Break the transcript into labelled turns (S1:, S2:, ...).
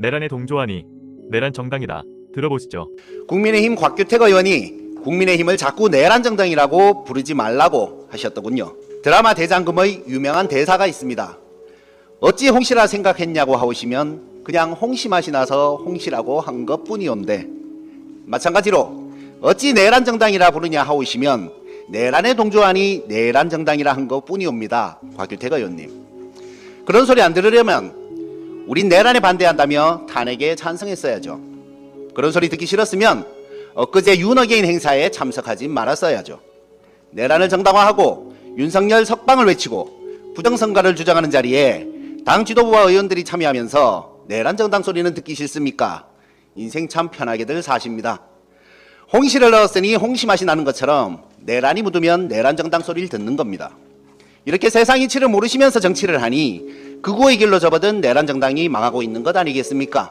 S1: 내란에 동조하니 내란 정당이다. 들어보시죠.
S2: 국민의힘 곽규택 의원이 국민의힘을 자꾸 내란 정당이라고 부르지 말라고 하셨더군요. 드라마 대장금의 유명한 대사가 있습니다. 어찌 홍씨라 생각했냐고 하오시면 그냥 홍씨 맛이 나서 홍씨라고 한 것뿐이온데 마찬가지로 어찌 내란 정당이라 부르냐 하오시면 내란에 동조하니 내란 정당이라 한 것뿐이옵니다. 곽규택 의원님. 그런 소리 안 들으려면 우린 내란에 반대한다며 탄핵에 찬성했어야죠. 그런 소리 듣기 싫었으면 엊그제 윤어게인 행사에 참석하지 말았어야죠. 내란을 정당화하고 윤석열 석방을 외치고 부정선거를 주장하는 자리에 당 지도부와 의원들이 참여하면서 내란 정당 소리는 듣기 싫습니까? 인생 참 편하게들 사십니다. 홍시를 넣었으니 홍시 맛이 나는 것처럼 내란이 묻으면 내란 정당 소리를 듣는 겁니다. 이렇게 세상 이치를 모르시면서 정치를 하니 극우의 길로 접어든 내란 정당이 망하고 있는 것 아니겠습니까?